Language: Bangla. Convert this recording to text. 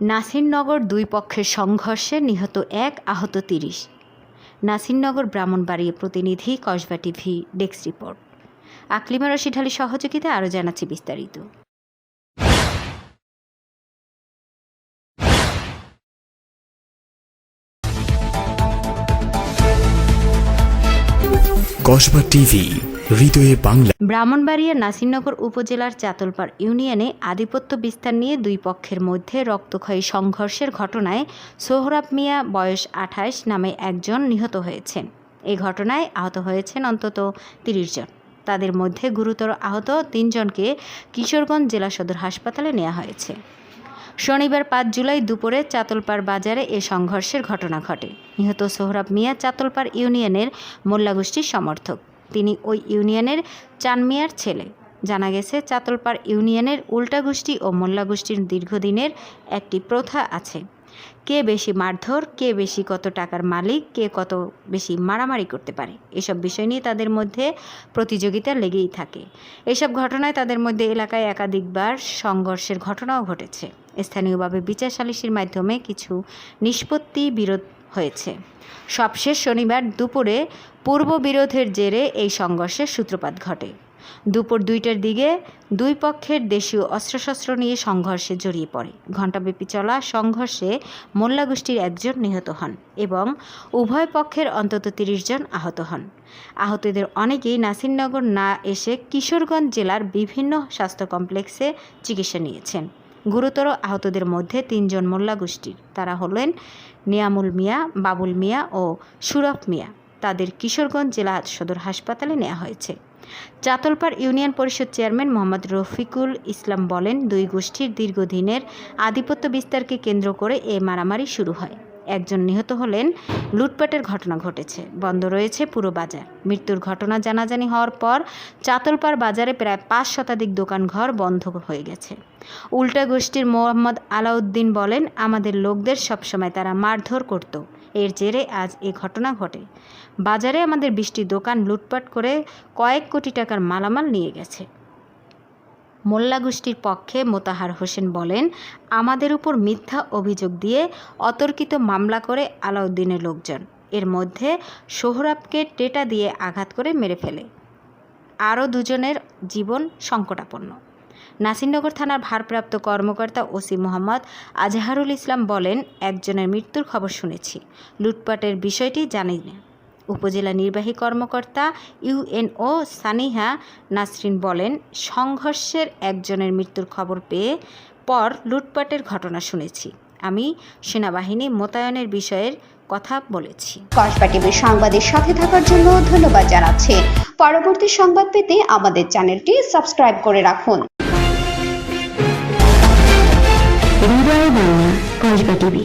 নাসিরনগর দুই পক্ষের সংঘর্ষে নিহত এক, আহত তিরিশ। নাসিরনগর ব্রাহ্মণবাড়িয়া প্রতিনিধি, Kasba TV, desk report. Aklima Rashid সহযোগিতা আরও জানাচ্ছি বিস্তারিত। কসবা টিভি বাংলা। ব্রাহ্মণবাড়িয়া নাসিরনগর উপজেলার চাতলপাড় ইউনিয়নে আধিপত্য বিস্তার নিয়ে দুই পক্ষের মধ্যে রক্তক্ষয়ী সংঘর্ষের ঘটনায় সোহরাব মিয়া, বয়স আঠাশ, নামে একজন নিহত হয়েছেন। এই ঘটনায় আহত হয়েছেন অন্তত তিরিশ জন। তাদের মধ্যে গুরুতর আহত তিনজনকে কিশোরগঞ্জ জেলা সদর হাসপাতালে নেওয়া হয়েছে। শনিবার পাঁচ জুলাই দুপুরে চাতলপাড় বাজারে এ সংঘর্ষের ঘটনা ঘটে। নিহত সোহরাব মিয়া চাতলপাড় ইউনিয়নের মোল্লা গোষ্ঠীর সমর্থক। তিনি ওই ইউনিয়নের চানমিয়ার ছেলে। জানা গেছে, চাতলপাড় ইউনিয়নের উল্টা গোষ্ঠী ও মোল্লা গোষ্ঠীর দীর্ঘদিনের একটি প্রথা আছে। কে বেশি মারধর, কে বেশি কত টাকার মালিক, কে কত বেশি মারামারি করতে পারে, এসব বিষয় নিয়ে তাদের মধ্যে প্রতিযোগিতা লেগেই থাকে। এসব ঘটনায় তাদের মধ্যে এলাকায় একাধিকবার সংঘর্ষের ঘটনাও ঘটেছে। স্থানীয়ভাবে বিচার সালিসির মাধ্যমে কিছু নিষ্পত্তি, বিরোধ হয়েছে। সবশেষ শনিবার দুপুরে পূর্ব বিরোধের জেরে এই সংঘর্ষের সূত্রপাত ঘটে। দুপুর দুইটার দিকে দুই পক্ষের দেশীয় অস্ত্রশস্ত্র নিয়ে সংঘর্ষে জড়িয়ে পড়ে। ঘণ্টাব্যাপী চলা সংঘর্ষে মোল্লা গোষ্ঠীর একজন নিহত হন এবং উভয় পক্ষের অন্তত তিরিশ জন আহত হন। আহতদের অনেকেই নাসিরনগর না এসে কিশোরগঞ্জ জেলার বিভিন্ন স্বাস্থ্য কমপ্লেক্সে চিকিৎসা নিয়েছেন। গুরুতর আহতদের মধ্যে তিনজন মোল্লা গোষ্ঠীর। তারা হলেন নিয়ামুল মিয়া, বাবুল মিয়া ও সুরফ মিয়া। তাদের কিশোরগঞ্জ জেলা সদর হাসপাতালে নেওয়া হয়েছে। চাতলপাড় ইউনিয়ন পরিষদ চেয়ারম্যান মোহাম্মদ রফিকুল ইসলাম বলেন, দুই গোষ্ঠীর দীর্ঘদিনের আধিপত্য বিস্তারকে কেন্দ্র করে এ মারামারি শুরু হয়। একজন নিহত হলেন। লুটপাটের ঘটনা ঘটেছে। বন্ধ রয়েছে পুরো বাজার। মৃত্যুর ঘটনা জানাজানি হওয়ার পর চাতলপাড় বাজারে প্রায় পাঁচ শতাধিক দোকানঘর বন্ধ হয়ে গেছে। উল্টা গোষ্ঠীর মোহাম্মদ আলাউদ্দিন বলেন, আমাদের লোকদের সবসময় তারা মারধর করত। এর জেরে আজ এ ঘটনা ঘটে। বাজারে আমাদের বৃষ্টি দোকান লুটপাট করে কয়েক কোটি টাকার মালামাল নিয়ে গেছে। মোল্লা গোষ্ঠীর পক্ষে মোতাহার হোসেন বলেন, আমাদের উপর মিথ্যা অভিযোগ দিয়ে অতর্কিত মামলা করে আলাউদ্দিনের লোকজন। এর মধ্যে সোহরাবকে টেটা দিয়ে আঘাত করে মেরে ফেলে। আরও দুজনের জীবন সংকটাপন্ন। নাসিরনগর থানার ভারপ্রাপ্ত কর্মকর্তা ওসি মোহাম্মদ আজহারুল ইসলাম বলেন, একজনের মৃত্যুর খবর শুনেছি। লুটপাটের বিষয়টি জানি না। উপজেলা নির্বাহী কর্মকর্তা ইউএনও সানিহা নাসরিন বলেন সংঘর্ষের একজনের মৃত্যুর খবর পেয়ে পর লুটপাটের ঘটনা শুনেছি। আমি সেনাবাহিনী মোতায়েনের বিষয়ের কথা বলেছি। কসবা টিভির সংবাদের সাথে থাকার জন্য ধন্যবাদ জানাচ্ছি। পরবর্তী সংবাদ পেতে আমাদের চ্যানেলটি সাবস্ক্রাইব করে রাখুন। কসবা টিভি।